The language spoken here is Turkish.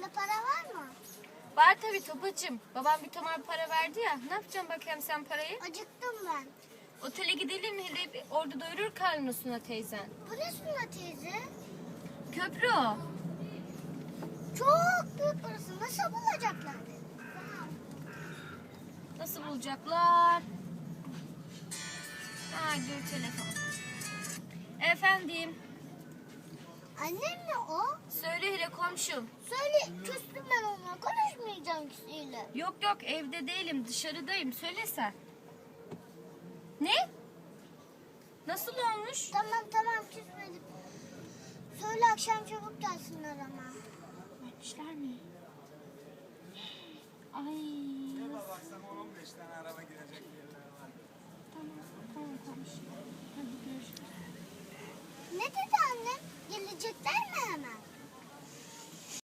Sende para var mı? Var tabii Topacığım. Babam bir tomar para verdi ya. Ne yapacaksın bakayım sen parayı? Acıktım ben. Otele gidelim hele orada doyurur karnını Suna teyzen. Bu ne Suna teyze? Köprü o. Çok büyük burası. Nasıl bulacaklar? Nasıl bulacaklar? Ha dur telefon. Efendim. Annem mi o? Söyle hele komşum. Söyle küstüm ben onunla. Konuşmayacağım kişiyle. Yok yok evde değilim dışarıdayım. Söyle sen. Ne? Nasıl olmuş? Tamam tamam küsmedim. Söyle akşam çabuk gelsinler ama. Vermişler mi? Komşum. Hadi görüşürüz. Ne dedi